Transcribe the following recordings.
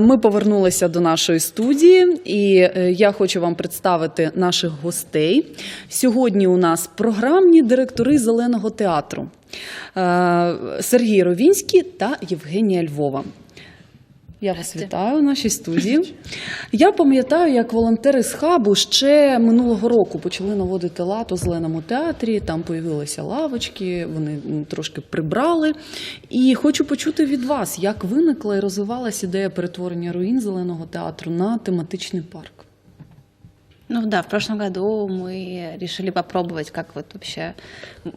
Ми повернулися до нашої студії, і е, я хочу вам представити наших гостей. Сьогодні у нас програмні директори зеленого театру Е, Сергій Ровінський та Євгенія Львова. Я вас вітаю у нашій студії. Я пам'ятаю, як волонтери з хабу ще минулого року почали наводити лад у зеленому театрі. Там появилися лавочки, вони м, трошки прибрали. І хочу почути від вас, як виникла і розвивалася ідея перетворення руїн зеленого театру на тематичний парк. Ну да, в прошлом году мы решили попробовать, как вот вообще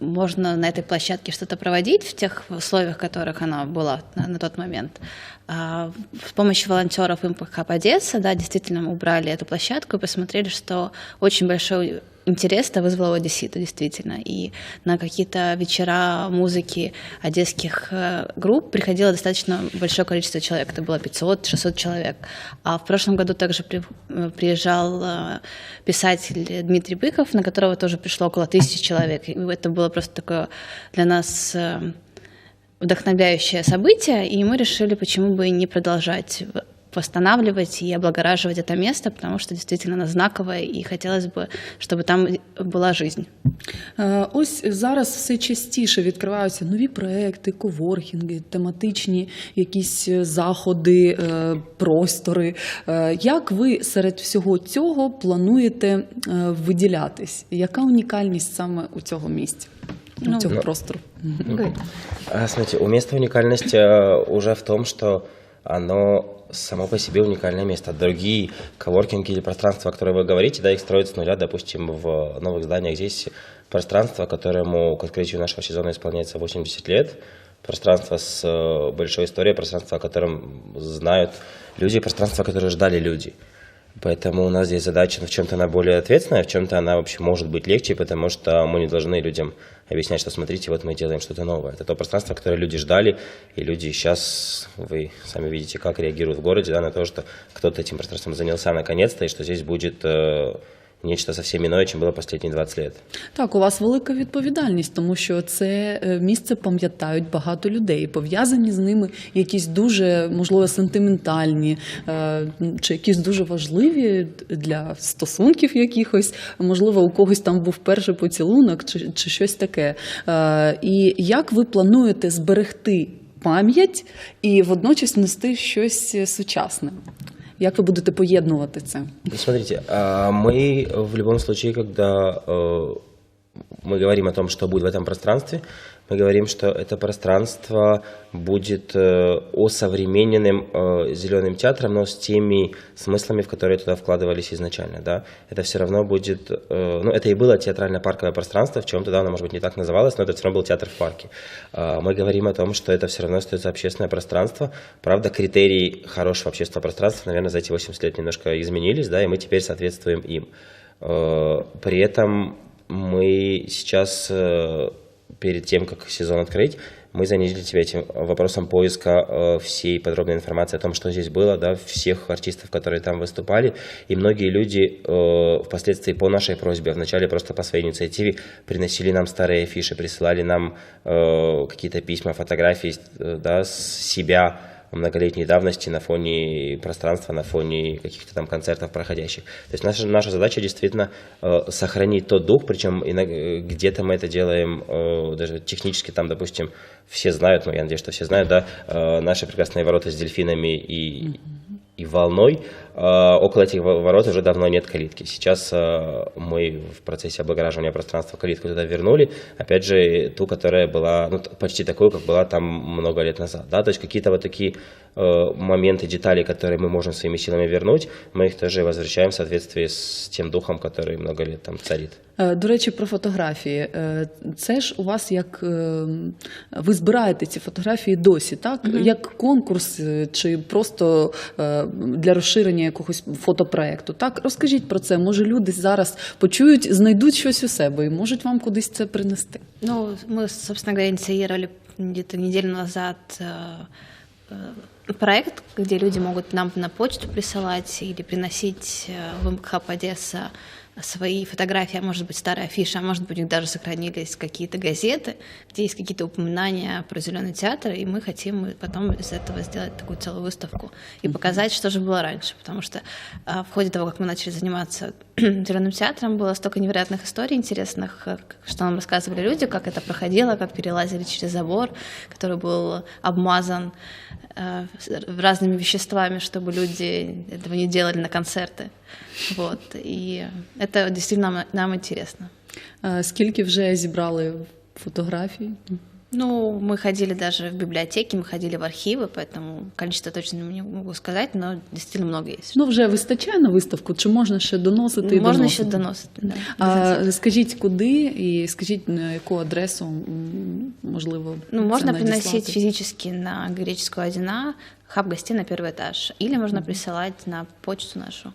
можно на этой площадке что-то проводить в тех условиях, в которых она была на, на тот момент. А, с помощью волонтеров Hub Одесса, да, действительно убрали эту площадку и посмотрели, что очень большой интерес это вызвало у одессита, действительно. И на какие-то вечера музыки одесских э, групп приходило достаточно большое количество человек. Это было 500-600 человек. А в прошлом году также э, приезжал э, писатель Дмитрий Быков, на которого тоже пришло около тысячи человек. И это было просто такое для нас вдохновляющее событие, и мы решили, почему бы и не продолжать в- восстанавливать и облагораживать это место, потому что действительно оно знаковое, и хотелось бы, чтобы там была жизнь. Е, Ось зараз все частіше відкриваються нові проекти, коворкінги, тематичні якісь е, заходи, е, простори. Е, Як ви серед всього цього плануєте е, виділятись? Яка унікальність саме у цього місця, у Ну, Цього ну, простору? А, Смотрите, у места уникальность э, уже в том, что оно само по себе уникальное место. Другие коворкинги или пространства, о которых вы говорите, да, их строят с нуля, допустим, в новых зданиях. Здесь пространство, которому к открытию нашего сезона исполняется 80 лет, пространство с э, большой историей, пространство, о котором знают люди, пространство, которое ждали люди. Поэтому у нас здесь задача в чем-то она более ответственная, в чем-то она вообще может быть легче, потому что мы не должны людям объяснять, что смотрите, вот мы делаем что-то новое. Это то пространство, которое люди ждали, и люди сейчас, вы сами видите, как реагируют в городе да, на то, что кто-то этим пространством занялся наконец-то, и что здесь будет э, нечто совсем иное, чем было последние 20 лет. Так, у вас велика відповідальність, тому що це е, місце пам'ятають багато людей. Пов'язані з ними якісь дуже, можливо, сентиментальні е, чи якісь дуже важливі для стосунків якихось. Можливо, у когось там був перший поцілунок чи, чи щось таке. Е, І як ви плануєте зберегти пам'ять і водночас нести щось сучасне? Як ви будете поєднувати це? Смотрите, а, мы в любом случае, когда э, мы говорим о том, что будет в этом пространстве, мы говорим, что это пространство будет э, осовремененным э, зеленым театром, но с теми смыслами, в которые туда вкладывались изначально. Да? Это все равно будет, э, ну это и было театрально-парковое пространство, в чем тогда оно, может быть, не так называлось, но это все равно был театр в парке. А, Мы говорим о том, что это все равно остается общественное пространство. Правда, критерии хорошего общественного пространства, наверное, за эти 80 лет немножко изменились, да, и мы теперь соответствуем им. При этом мы сейчас, перед тем, как сезон открыть, мы занялись себе этим вопросом поиска э, всей подробной информации о том, что здесь было, да, всех артистов, которые там выступали. И многие люди э, впоследствии по нашей просьбе, вначале просто по своей инициативе, приносили нам старые афиши, присылали нам э, какие-то письма, фотографии э, да, с себя многолетней давности на фоне пространства, на фоне каких-то там концертов проходящих. То есть наша, наша задача действительно э, сохранить тот дух, причем э, где-то мы это делаем э, даже технически, там, допустим, все знают, ну я надеюсь, что все знают, да, э, наши прекрасные ворота с дельфинами и, и волной. Э, около этих во- ворот уже давно нет калитки. Сейчас э, мы в процессе облагораживания пространства калитку туда вернули. Опять же, ту, которая была ну, т- почти такую, как была там много лет назад. Да? То есть какие-то вот такие э, моменты, детали, которые мы можем своими силами вернуть, мы их тоже возвращаем в соответствии с тем духом, который много лет там царит. Е, До речі, про фотографії. Е, Це ж у вас як е, ви збираєте ці фотографії досі, так? Як конкурс е, чи просто е, для розширення якогось фотопроекту. Так, розкажіть про це. Може, люди зараз почують, знайдуть щось у себе і можуть вам кудись це принести. Ну, мы, собственно говоря, инициировали где-то неделю назад проект, где люди могут нам на почту присылать или приносить в Hub Одесса свои фотографии, а может быть старые афиши, а может быть у них даже сохранились какие-то газеты, где есть какие-то упоминания про зеленый театр, и мы хотим потом из этого сделать такую целую выставку и показать, что же было раньше, потому что а, в ходе того, как мы начали заниматься зеленым театром, было столько невероятных историй интересных, э, что нам рассказывали люди, как это проходило, как перелазили через забор, который был обмазан э, с- разными веществами, чтобы люди этого не делали на концерты. Вот. І це дійсно нам, нам интересно. Е, Скільки вже зібрали фотографій? Ну, мы ходили даже в библиотеки, мы ходили в архивы, поэтому количество точно не могу сказать, но действительно много есть. Ну, вже вистачає на виставку, чи можна ще доносити? і Можно доносити? еще доносить. Да. А, скажіть, куди і скажіть, на яку адресу, м, можливо, Ну, це можно надіслати? приносить физически на Греческую 1 хаб гостей на первый этаж, или можно присылать на почту нашу.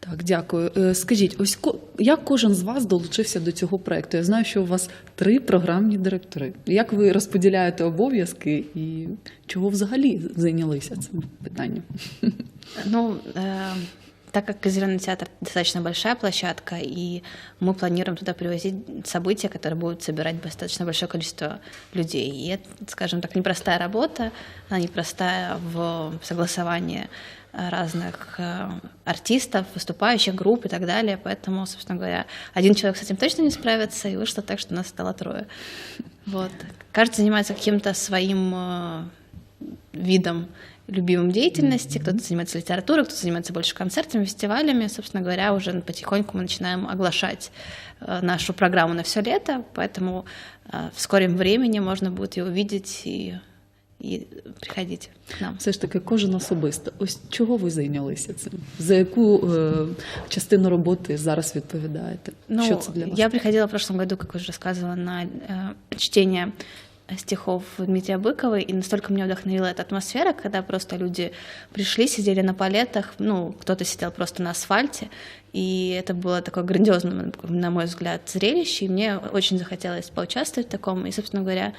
Так, дякую. Е, Скажіть, ось ко- як кожен з вас долучився до цього проекту? Я знаю, що у вас три програмні директори. Як ви розподіляєте обов'язки і чого взагалі зайнялися цим питанням? Ну, э, так как Зеленый театр достаточно большая площадка, и мы планируем туда привозить события, которые будут собирать достаточно большое количество людей. И это, скажем так, непростая работа, она непростая в согласовании разных э, артистов, выступающих групп и так далее. Поэтому, собственно говоря, один человек с этим точно не справится, и вышло так, что нас стало трое. Вот. Каждый занимается каким-то своим э, видом любимым деятельности, кто-то занимается литературой, кто-то занимается больше концертами, фестивалями. Собственно говоря, уже потихоньку мы начинаем оглашать э, нашу программу на все лето, поэтому в скором времени можно будет ее увидеть и, и приходіть к нам. Все ж таки, кожен особисто. Ось чого ви зайнялися цим? За яку е, частину роботи зараз відповідаєте? Ну, що це для вас? я приходила в прошлом году, як уже рассказывала, на е, чтение стихов Дмитрия Быкова, и настолько меня вдохновила эта атмосфера, когда просто люди пришли, сидели на палетах, ну, кто-то сидел просто на асфальте, и это было такое грандиозное, на мой взгляд, зрелище, и мне очень захотелось поучаствовать в таком, и, собственно говоря,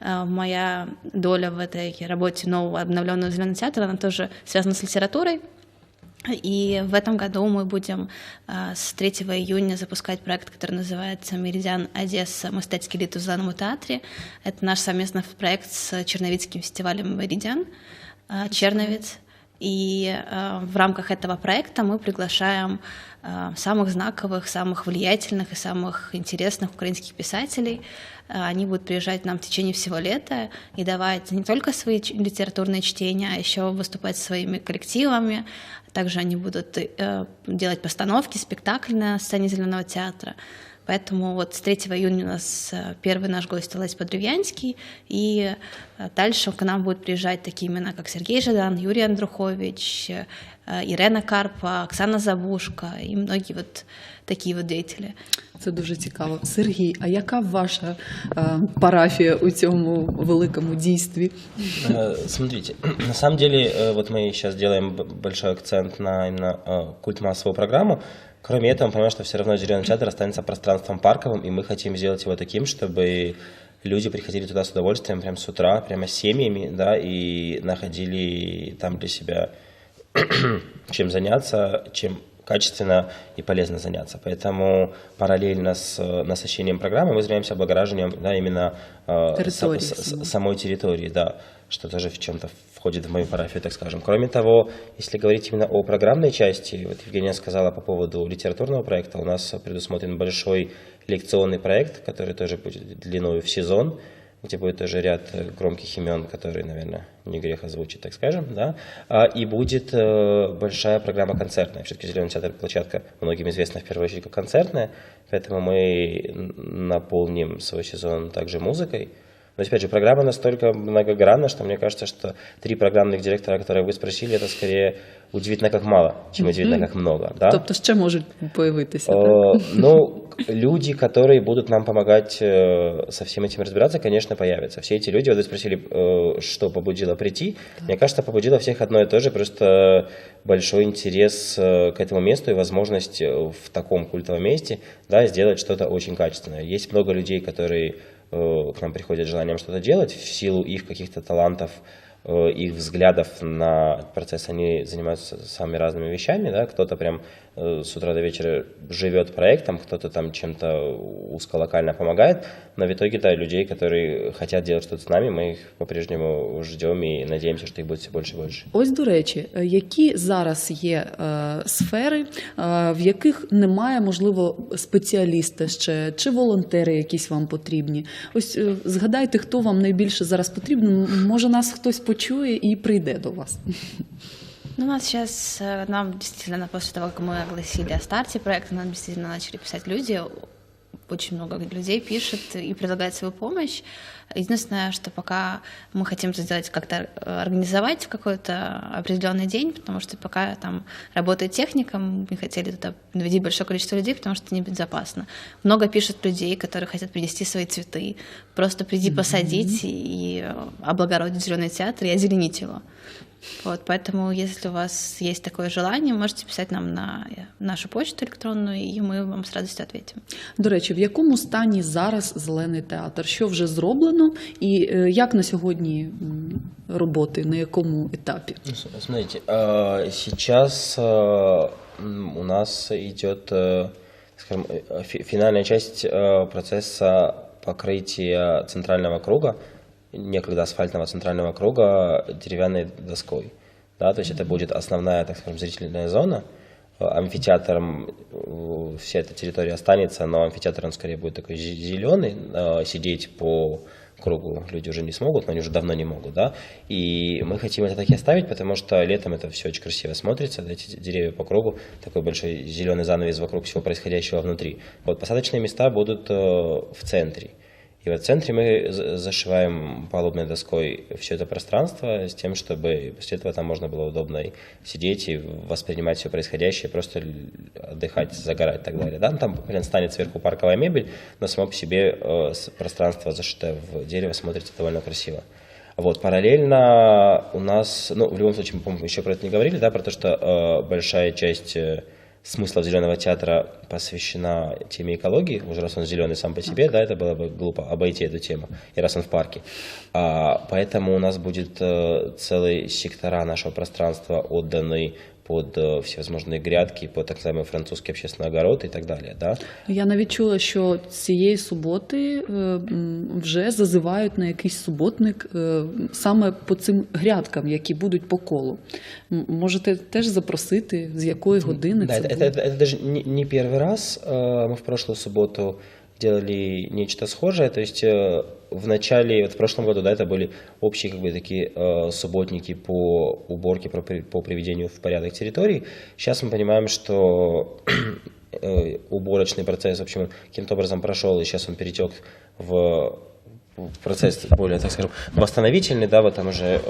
э, моя доля в этой работе нового обновленного зеленого театра, она тоже связана с литературой, и в этом году мы будем а, с 3 июня запускать проект, который называется «Меридиан Одесса. Мистецкий лет в зеленому театре». Это наш совместный проект с Черновицким фестивалем «Меридиан» а, Черновец. И а, в рамках этого проекта мы приглашаем а, самых знаковых, самых влиятельных и самых интересных украинских писателей. А, Они будут приезжать нам в течение всего лета и давать не только свои литературные чтения, а еще выступать своими коллективами. Также они будут э, делать постановки, спектакли на сцене Зеленого театра. Поэтому вот с 3 июня у нас э, первый наш гость Олесь Подрывянский, и э, дальше к нам будут приезжать такие имена, как Сергей Жадан, Юрий Андрухович, э, Ирена Карпа, Оксана Забушка и многие вот такие вот деятели. Це дуже цікаво. Сергій, а яка ваша е, парафія у цьому великому дійстві? Э, Смотрите, на самом деле, э, вот мы сейчас делаем б- большой акцент на именно э, культ массовую программу. Кроме этого, мы понимаем, что все равно Зеленый театр останется пространством парковым, и мы хотим сделать его таким, чтобы люди приходили туда с удовольствием, прямо с утра, прямо с семьями, да, и находили там для себя чем заняться, чем качественно и полезно заняться. Поэтому параллельно с э, насыщением программы мы занимаемся облагораживанием да, именно э, Территории с- самой территории, да, что тоже в чем-то входит в мою парафию, так скажем. Кроме того, если говорить именно о программной части, вот Евгения сказала по поводу литературного проекта, у нас предусмотрен большой лекционный проект, который тоже будет длиной в сезон, где будет тоже ряд э, громких имен, которые, наверное, не грех озвучить, так скажем, да, А, и будет э, большая программа концертная. Все-таки Зеленый театр площадка многим известна в первую очередь как концертная, поэтому мы наполним свой сезон также музыкой. Но, опять же, программа настолько многогранна, что мне кажется, что три программных директора, которые вы спросили, это скорее удивительно как мало, чем удивительно как много. Да? Тобто ще можуть появитися. так? Ну, люди, которые будут нам помогать э, со всем этим разбираться, конечно, появятся. Все эти люди, вот вы спросили, э, что побудило прийти. Мне кажется, побудило всех одно и то же, просто большой интерес э, к этому месту и возможность в таком культовом месте да, сделать что-то очень качественное. Есть много людей, которые к нам приходят желанием что-то делать в силу их каких-то талантов, э, их взглядов на процесс, они занимаются самыми разными вещами, да, кто-то прям э, с утра до вечера живет проектом, кто-то там чем-то узколокально помогает, но в итоге, да, людей, которые хотят делать что-то с нами, мы их по-прежнему ждем и надеемся, что их будет все больше и больше. Ось до речі, е, які зараз є е, сфери, е, в яких немає, можливо, спеціаліста ще чи волонтери якісь вам потрібні? Ось е, згадайте, хто вам найбільше зараз потрібен. М, Може, нас хтось почує і прийде до вас. Ну, у нас сейчас, нам действительно, после того, как мы огласили о старте проекта, нам действительно начали писать люди, очень много людей пишет и предлагает свою помощь. Единственное, что пока мы хотим это сделать как-то э, организовать в какой-то определенный день, потому что пока там работает техника, мы не хотели туда наведить большое количество людей, потому что это небезопасно. Много пишут людей, которые хотят принести свои цветы, просто приди посадить и э, облагородить зеленый театр и озеленить его. Вот, поэтому, если у вас есть такое желание, можете писать нам на э, нашу почту электронную, и мы вам с радостью ответим. До речі, в якому стані зараз зелений театр? Що вже зроблено, і е, як на сьогодні м, роботи, на якому етапі? Ну, с- Смотрите, э, сейчас э, м, у нас идет, э, скажем, э, фи- финальная часть э, процесса покрытия центрального круга, Некогда асфальтного центрального круга деревянной доской. Да, то есть это будет основная, так скажем, зрительная зона. Э, Амфитеатром э, вся эта территория останется, но амфитеатр он скорее будет такой зеленый, сидеть по кругу люди уже не смогут, но они уже давно не могут, да, и мы хотим это так и оставить, потому что летом это все очень красиво смотрится, эти деревья по кругу, такой большой зеленый занавес вокруг всего происходящего внутри. Вот посадочные места будут э, в центре, и вот в центре мы за- зашиваем палубной доской все это пространство с тем, чтобы после этого там можно было удобно сидеть и воспринимать все происходящее, просто отдыхать, загорать и так далее. Да? Ну, Там блин, станет сверху парковая мебель, но само по себе э, пространство, зашитое в дерево, смотрится довольно красиво. Вот, параллельно у нас, ну, в любом случае, мы, по-моему, еще про это не говорили, да, про то, что э, большая часть смысла зеленого театра посвящена теме экологии. Уже раз он зеленый сам по себе, да, это было бы глупо обойти эту тему, и раз он в парке. А, поэтому у нас будет э, целый сектора нашего пространства отданы под э, всевозможные грядки, под так называемый французский общественный огород и так далее, да. Я навіть чула, що цієї суботи е, м, вже зазивають на якийсь суботник е, саме по цим грядкам, які будуть по колу. М, Можете теж запросити, з якої години Да, це это, буде? это- это даже не, не первый раз. Э, Мы в прошлую субботу делали нечто схожее. То есть э, в начале, вот в прошлом году, да, это были общие как бы такие э, субботники по уборке, по приведению в порядок территорий. Сейчас мы понимаем, что э, уборочный процесс, в общем, каким-то образом прошел, и сейчас он перетек в процесс более, так скажем, восстановительный, да, вот там уже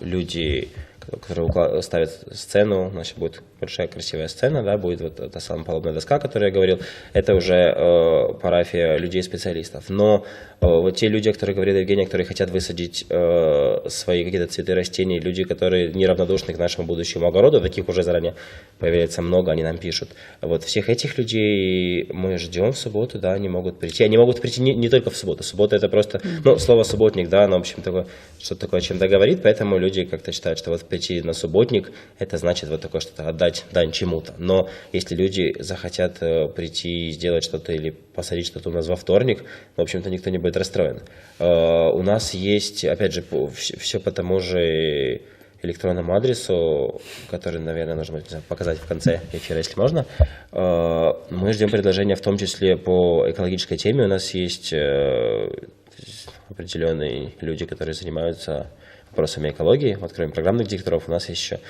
люди, которые укла- ставят сцену, значит, будет большая красивая сцена, да, будет вот эта самая палубная доска, о которой я говорил, это уже э, парафия людей-специалистов. Но э, вот те люди, которые говорили Евгения, которые хотят высадить э, свои какие-то цветы, растения, люди, которые неравнодушны к нашему будущему огороду, таких уже заранее появляется много, они нам пишут. Вот всех этих людей мы ждем в субботу, да, они могут прийти. Они могут прийти не, не только в субботу. Суббота это просто, ну, слово субботник, да, оно, в общем, такое, что-то такое чем-то говорит, поэтому люди как-то считают, что вот прийти на субботник, это значит вот такое что-то отдать дань чему-то. Но если люди захотят э, прийти и сделать что-то или посадить что-то у нас во вторник, в общем-то, никто не будет расстроен. Э, у нас есть, опять же, все по тому же электронному адресу, который, наверное, нужно показать в конце эфира, если можно. Э, Мы ждем предложения в том числе по экологической теме. У нас есть определенные люди, которые занимаются вопросами экологии. Вот кроме программных директоров у нас есть еще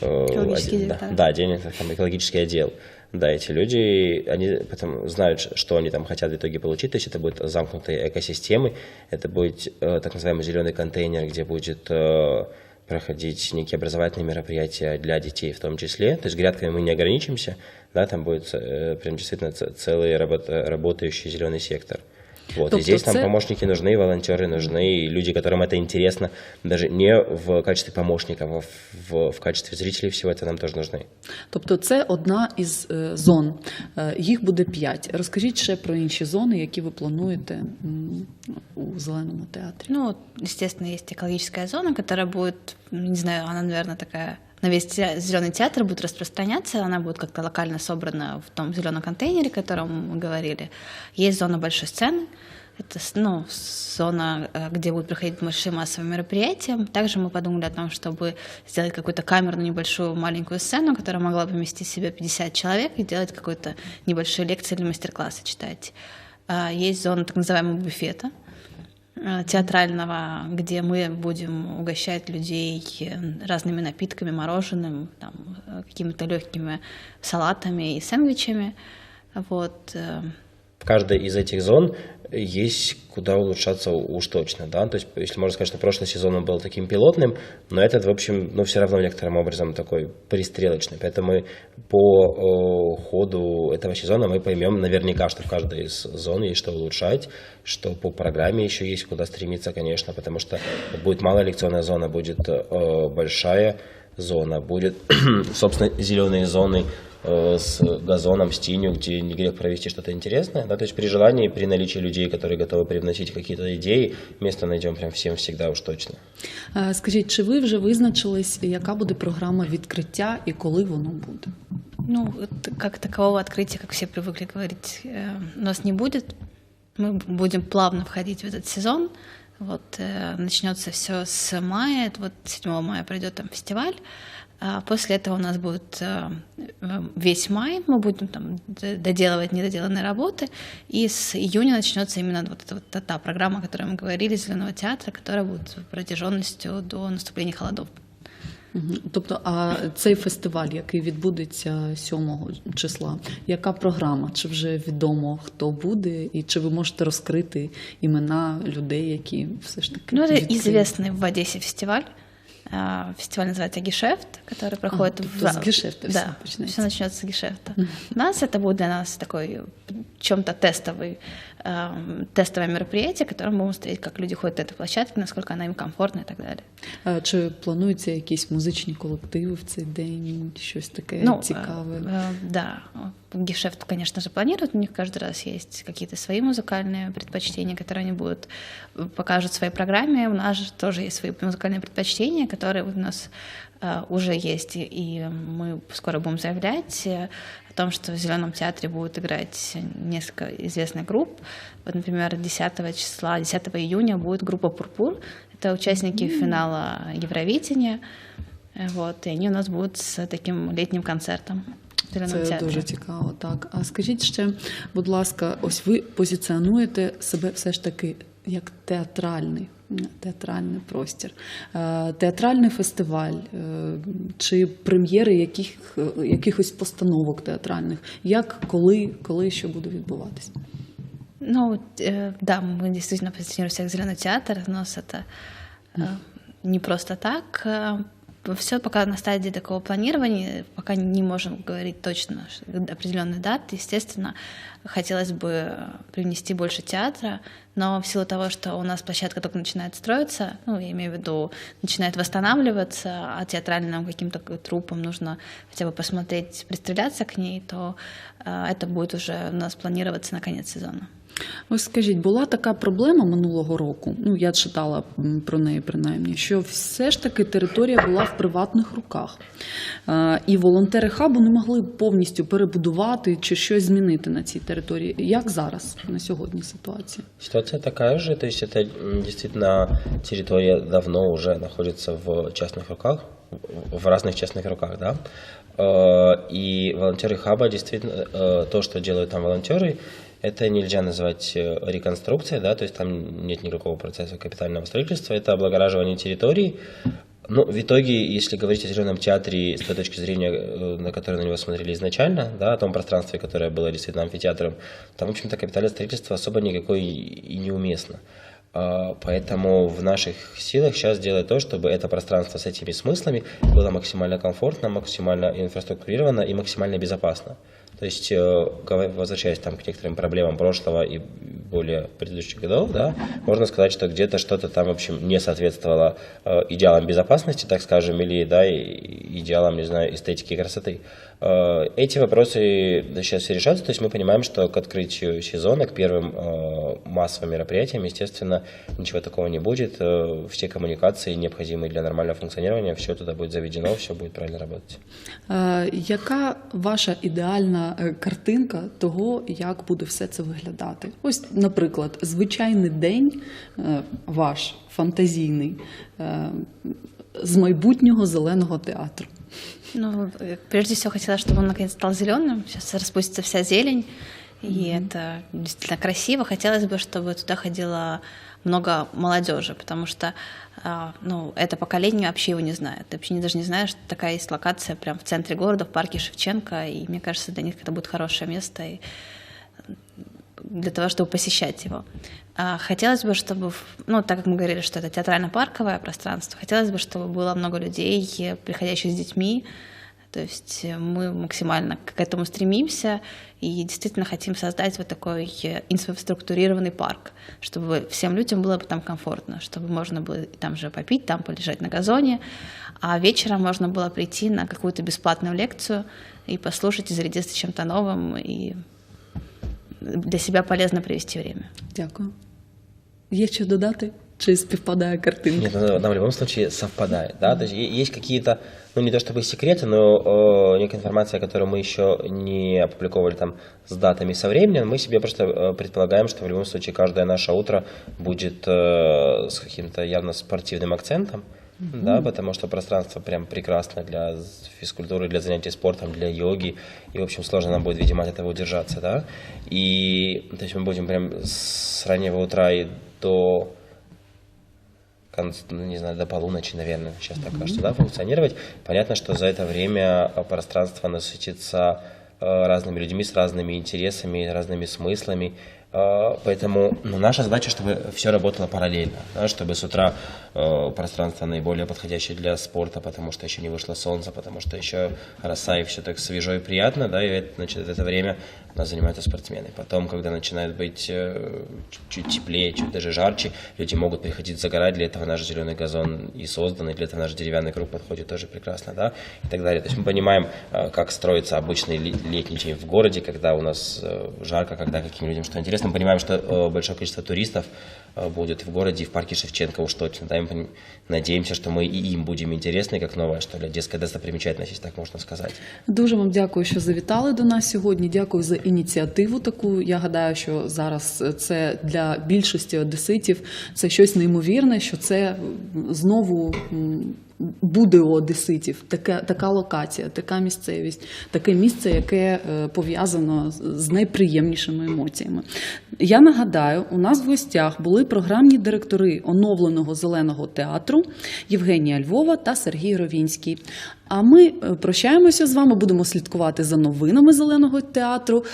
э, Экологический один- да, да, отдельный там, экологический отдел. Да, эти люди, они потом знают, что они там хотят в итоге получить. То есть это будут замкнутые экосистемы, это будет э, так называемый зеленый контейнер, где будет э, проходить некие образовательные мероприятия для детей в том числе. То есть грядками мы не ограничимся, да, там будет э, прям действительно целый работа- работающий зеленый сектор. Вот, Тобто и здесь нам це- помощники нужны, волонтеры нужны, и люди, которым это интересно, даже не в качестве помощников, а в, в качестве зрителей всего это нам тоже нужны. Тобто це одна із е, зон. Е, Їх буде п'ять. Розкажіть ще про інші зони, які ви плануєте м, у зеленому театрі. Ну, вот, естественно, есть экологическая зона, которая будет, не знаю, она, наверное, такая на весь зеленый театр будет распространяться, она будет как-то локально собрана в том зеленом контейнере, о котором мы говорили. Есть зона большой сцены, это ну, зона, э, где будут проходить большие массовые мероприятия. Также мы подумали о том, чтобы сделать какую-то камерную небольшую маленькую сцену, которая могла бы вместить в себя 50 человек и делать какой-то небольшие лекции или мастер-классы читать. А, Есть зона так называемого буфета, театрального, где мы будем угощать людей э, разными напитками, мороженым, э, какими-то легкими салатами и сэндвичами. Вот. В каждой из этих зон есть куда улучшаться уж точно, да, то есть, если можно сказать, что прошлый сезон он был таким пилотным, но этот, в общем, ну, все равно некоторым образом такой пристрелочный, поэтому мы по ходу этого сезона мы поймем наверняка, что в каждой из зон есть что улучшать, что по программе еще есть куда стремиться, конечно, потому что будет малая лекционная зона, будет э, большая зона, будет, собственно, зеленые зоны, с газоном, с тенью, где не грех провести что-то интересное. Да? То есть при желании, при наличии людей, которые готовы привносить какие-то идеи, место найдем прям всем всегда уж точно. Е, Скажіть, чи ви вже визначились, яка буде програма відкриття і коли воно буде? Ну, это как такового открытия, как все привыкли говорить, э, у нас не будет. Мы будем плавно входить в этот сезон. Вот э, начнется все с мая. Это Вот 7 мая пройдет там фестиваль. А после этого у нас будет э, э, весь май. Мы будем там д- доделывать недоделанные работы. И с июня начнется именно вот эта вот та, та программа, о которой мы говорили, Зеленого театра, которая будет протяженностью до наступления холодов. Мгм. Тобто, а цей фестиваль, який відбудеться 7 числа, яка програма? Чи вже відомо хто буде, і чи ви можете розкрити імена людей, які все ж таки Ну, это відкриють? известный в Одессе фестиваль. А, Фестиваль называется Гешефт, который проходит тобто з гешефта все Да, почнеться. все начнется с гешефта. У нас это будет для нас такой в чем-то тестовый, эм, тестовое мероприятие, которое мы будем смотреть, как люди ходят на этой площадке, насколько она им комфортна и так далее. А Чи плануються якісь музичні колективи в цей день? Щось таке Ну, цікаве? э, э, да, гешефт, конечно же, планируют, у них каждый раз есть какие-то свои музыкальные предпочтения, которые они будут э, покажут в своей программе. У нас же тоже есть свои музыкальные предпочтения, которые вот у нас э, уже есть, и, мы скоро будем заявлять э, о том, что в Зеленом театре будут играть несколько известных групп. Вот, например, 10 числа, 10 июня будет группа «Пурпур». Это участники финала Евровидения. Э, Вот, и они у нас будут с таким летним концертом в Зеленом Це театре. дуже цікаво, так. А скажіть ще, будь ласка, ось ви позиціонуєте себе все ж таки як театральний, м, театральний простір, Е, театральний фестиваль е, чи прем'єри яких, е, якихось постановок театральних. Як, коли, коли що буде відбуватися? Ну, э, да, мы действительно позиционируемся как зеленый театр, у нас это э, не просто так. Все пока на стадии такого планирования, пока не можем говорить точно определенные даты. Естественно, хотелось бы привнести больше театра, но в силу того, что у нас площадка только начинает строиться, ну, я имею в виду, начинает восстанавливаться, а театральным каким-то трупам нужно хотя бы посмотреть, пристреляться к ней, то э, это будет уже у нас планироваться на конец сезона. Ось скажіть, була така проблема минулого року, ну я читала м, про неї принаймні, що все ж таки територія була в приватних руках. Е, І волонтери хабу не могли повністю перебудувати чи щось змінити на цій території. Як зараз на сьогодні ситуація? Ситуация такая же, то есть это м, действительно территория давно уже находится в частных руках, в- в разных частных руках, да. Э, И волонтеры хаба действительно, э, то, что делают там волонтеры, Это нельзя назвать э, реконструкцией, да, то есть там нет никакого процесса капитального строительства, это облагораживание территорий. Ну, в итоге, если говорить о зеленом театре с той точки зрения, э, на которую на него смотрели изначально, да, о том пространстве, которое было действительно амфитеатром, там, в общем-то, капитальное строительство особо никакой и неуместно. А, Поэтому в наших силах сейчас делать то, чтобы это пространство с этими смыслами было максимально комфортно, максимально инфраструктурировано и максимально безопасно. То есть, э, возвращаясь там к некоторым проблемам прошлого и более предыдущих годов, да, можно сказать, что где-то что-то там, в общем, не соответствовало э, идеалам безопасности, так скажем, или, да, идеалам, не знаю, эстетики и красоты. Э, Эти вопросы сейчас все решаются, то есть мы понимаем, что к открытию сезона, к первым э, массовым мероприятиям, естественно, ничего такого не будет. Э, Все коммуникации, необходимые для нормального функционирования, все туда будет заведено, все будет правильно работать. Е, Яка ваша ідеальна е, картинка того, як буде все це виглядати? Ось, наприклад, звичайний день е, ваш фантазійний е, з майбутнього зеленого театру. Ну, прежде всего хотела, чтобы он наконец стал зеленым. Сейчас распустится вся зелень, и это действительно красиво. Хотелось бы, чтобы туда ходило много молодежи, потому что а, ну, это поколение вообще его не знает. Ты вообще не- даже не знаешь, что такая есть локация прямо в центре города, в парке Шевченко, и мне кажется, для них это будет хорошее место и для того, чтобы посещать его. А, Хотелось бы, чтобы, ну, так как мы говорили, что это театрально-парковое пространство, хотелось бы, чтобы было много людей, э, приходящих с детьми. То есть э, мы максимально к этому стремимся и действительно хотим создать вот такой э, инфраструктурированный парк, чтобы всем людям было бы там комфортно, чтобы можно было там же попить, там полежать на газоне, а вечером можно было прийти на какую-то бесплатную лекцию и послушать и зарядиться чем-то новым и для себя полезно провести время. Дякую. Є що додати? Чи співпадає картинка? Нет, она, она в любом случае совпадает, да, то есть е- есть какие-то, ну не то чтобы секреты, но э, некая информация, которую мы еще не опубликовали там с датами и со временем, мы себе просто э, предполагаем, что в любом случае каждое наше утро будет э, с каким-то явно спортивным акцентом, да, потому что пространство прям прекрасно для з- физкультуры, для занятий спортом, для йоги, и, в общем, сложно нам будет, видимо, от этого удержаться, да, и, то есть мы будем прям с раннего утра и до ну, не знаю, до полуночи, наверное, сейчас так кажется, да, функционировать. Понятно, что за это время э, пространство насытится э, разными людьми с разными интересами, разными смыслами. Э, Поэтому ну, наша задача, чтобы все работало параллельно, да, чтобы с утра э, пространство наиболее подходящее для спорта, потому что еще не вышло солнце, потому что еще роса и все так свежо и приятно, да, и это, значит, это время у нас занимаются спортсмены. Потом, когда начинает быть э, чуть теплее, чуть даже жарче, люди могут приходить загорать, для этого наш зеленый газон и создан, и для этого наш деревянный круг подходит тоже прекрасно, да, и так далее. То есть мы понимаем, э, как строится обычный ле- летний день в городе, когда у нас э, жарко, когда каким людям что интересно. Мы понимаем, что э, большое количество туристов э, будет в городе, и в парке Шевченко уж точно, да, мы пон- надеемся, что мы и им будем интересны, как новая, что ли, детская достопримечательность, так можно сказать. Дуже вам дякую, що завітали до нас сьогодні. Дякую за ініціативу. Таку я гадаю, що зараз це для більшості одеситів це щось неймовірне, що це знову буде у одеситів. Така, така локація, така місцевість, таке місце, яке е, пов'язано з найприємнішими емоціями. Я нагадаю, у нас в гостях були програмні директори оновленого зеленого театру центру Євгенія Львова та Сергій Ровінський. А ми е, прощаємося з вами, будемо слідкувати за новинами зеленого театру.